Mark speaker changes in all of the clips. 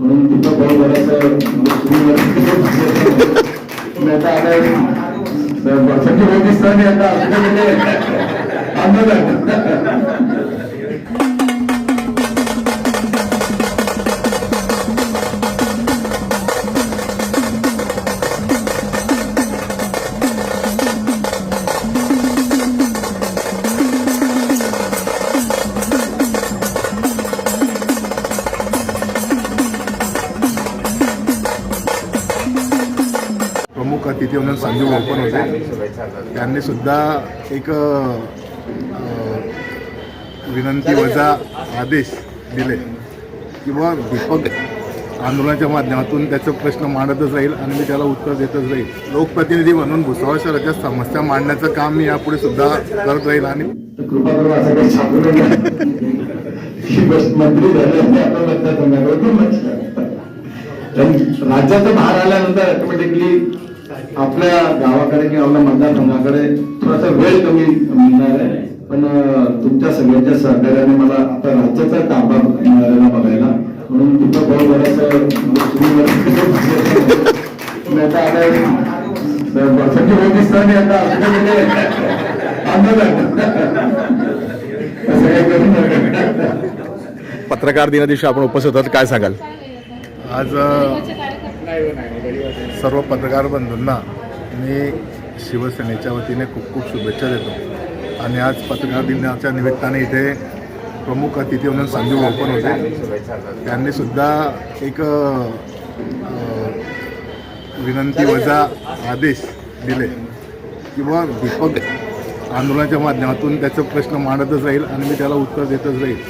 Speaker 1: म्हणून तिथं आता बऱ्याचं मुस्लिमवर मी
Speaker 2: अतिथी म्हणून संजू ओपन होते. त्यांनी सुद्धा एक विनंती वजा आदेश दिले. किंवा दीपक आंदोलनाच्या माध्यमातून त्याचा प्रश्न मांडतच राहील आणि मी त्याला उत्तर देतच राहील. लोकप्रतिनिधी म्हणून भुसावळ शहराच्या समस्या मांडण्याचं काम मी यापुढे सुद्धा करत राहील आणि
Speaker 1: राज्याचा भार आल्यानंतर ऑटोमॅटिकली आपल्या गावाकडे किंवा आपल्या मतदारसंघाकडे थोडासा वेळ कमी मिळणार आहे. पण तुमच्या सगळ्यांच्या सहकार्याने मला आता राज्याचा ताबा मिळालेला बघायला. म्हणून तिथं बळ बऱ्याचं मुस्लिमवर मी आता आता वर्षाची होत दिसताना आता आपल्याकडे आंदोलन असं काही करू नका.
Speaker 3: पत्रकार दिना दिवशी आपण उपस्थित होतात काय सांगाल?
Speaker 2: आज अ, सर्व पत्रकार बंधूंना मी शिवसेनेच्या वतीने खूप खूप शुभेच्छा देतो. आणि आज पत्रकार दिनाच्या निमित्ताने इथे प्रमुख अतिथी म्हणून संजीव ओपन होते. त्यांनी सुद्धा एक विनंती वजा आदेश दिले किंवा दीपक आंदोलनाच्या माध्यमातून त्याचा प्रश्न मांडतच राहील आणि मी त्याला उत्तर देतच राहील.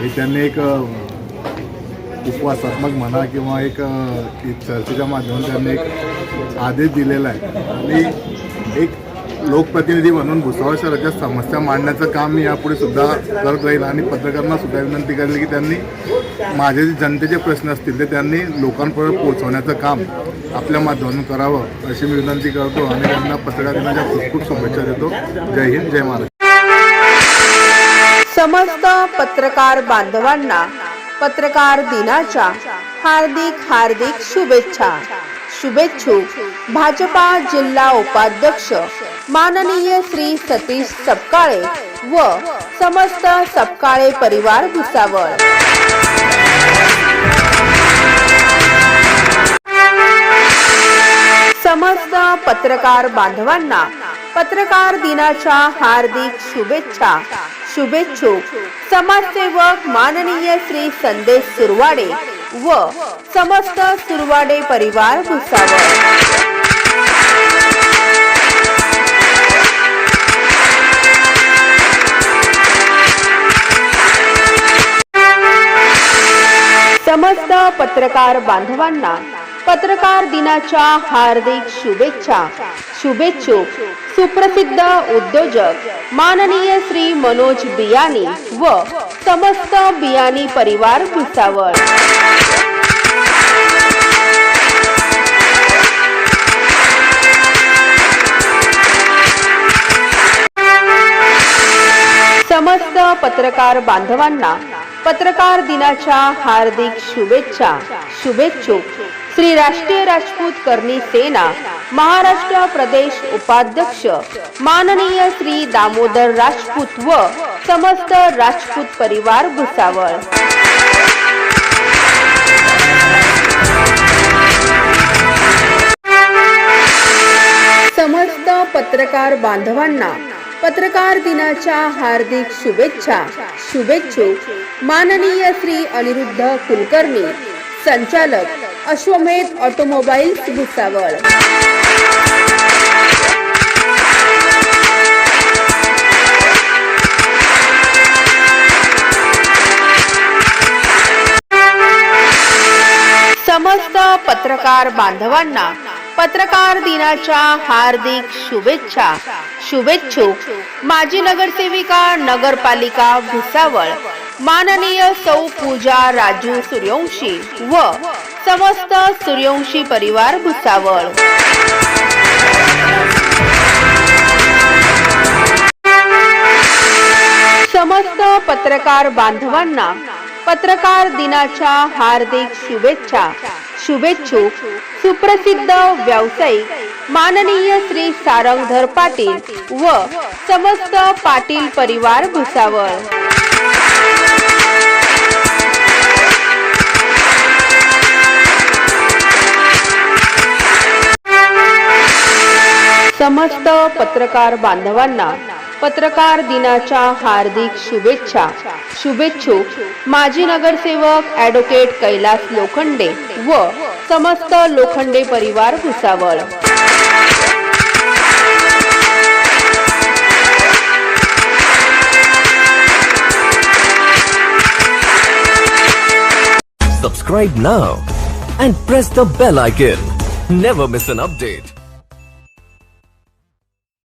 Speaker 2: हे त्यांनी एक उपवासात्मक म्हणा किंवा एक चर्चेच्या माध्यमातून त्यांनी एक आदेश दिलेला आहे. आणि एक लोकप्रतिनिधी म्हणून भुसावळ शहराच्या समस्या मांडण्याचं काम मी यापुढे सुद्धा करत राहील आणि पत्रकारांना सुद्धा विनंती करेल की त्यांनी माझे जे जनतेचे प्रश्न असतील ते त्यांनी लोकांपर्यंत पोहोचवण्याचं काम आपल्या माध्यमातून करावं अशी मी विनंती करतो आणि त्यांना पत्रकार दिनाच्या खूप खूप शुभेच्छा देतो. जय हिंद जय महाराष्ट्र.
Speaker 4: समस्त पत्रकार बांधवांना पत्रकार दिनाच्या हार्दिक हार्दिक शुभेच्छा. शुभेच्छुक भाजपा जिल्हा उपाध्यक्ष माननीय श्री सतीश सपकाळे व समस्त सपकाळे परिवार भुसावळ. समस्त पत्रकार बांधवांना पत्रकार दिनाच्या हार्दिक शुभेच्छा. शुभेच्छुक समाजसेवक माननीय श्री संदेश सुरवाडे व समस्त सुरवाडे परिवार भुसावळ. समस्त पत्रकार बांधवांना पत्रकार दिनाच्या हार्दिक शुभेच्छा. शुभेच्छुक सुप्रसिद्ध उद्योजक माननीय श्री मनोज बियानी व समस्त बियानी परिवार भुसावळ. समस्त पत्रकार बांधवांना पत्रकार दिनाच्या हार्दिक शुभेच्छा. शुभेच्छुक श्री राष्ट्रीय राजपूत करणी सेना महाराष्ट्र प्रदेश उपाध्यक्ष माननीय श्री दामोदर राजपूत व समस्त राजपूत परिवार भुसावळ. समस्त पत्रकार बांधवांना पत्रकार दिनाच्या हार्दिक शुभेच्छा शुभेच्छुक माननीय श्री अनिरुद्ध कुलकर्णी संचालक अश्वमेध ऑटोमोबाईल्स भुसावळ. समस्त पत्रकार बांधवांना पत्रकार दिनाच्या हार्दिक शुभेच्छा. शुभेच्छुक माजी नगरसेविका नगरपालिका भुसावळ. माननीय सौ पूजा राजू सूर्यवंशी व समस्त सूर्यवंशी परिवार भुसावळ. समस्त पत्रकार बांधवांना पत्रकार दिनाच्या हार्दिक शुभेच्छा शुभेच्छुक सुप्रसिद्ध व्यावसायिक माननीय श्री सारंगधर पाटील व समस्त पाटील परिवार भुसावळ. समस्त पत्रकार बांधवांना पत्रकार दिनाच्या हार्दिक शुभेच्छा शुभेच्छुक माजी नगरसेवक ॲडव्होकेट कैलास लोखंडे व समस्त लोखंडे परिवार Bhusawal
Speaker 5: Subscribe now and press the bell icon. Never miss an update.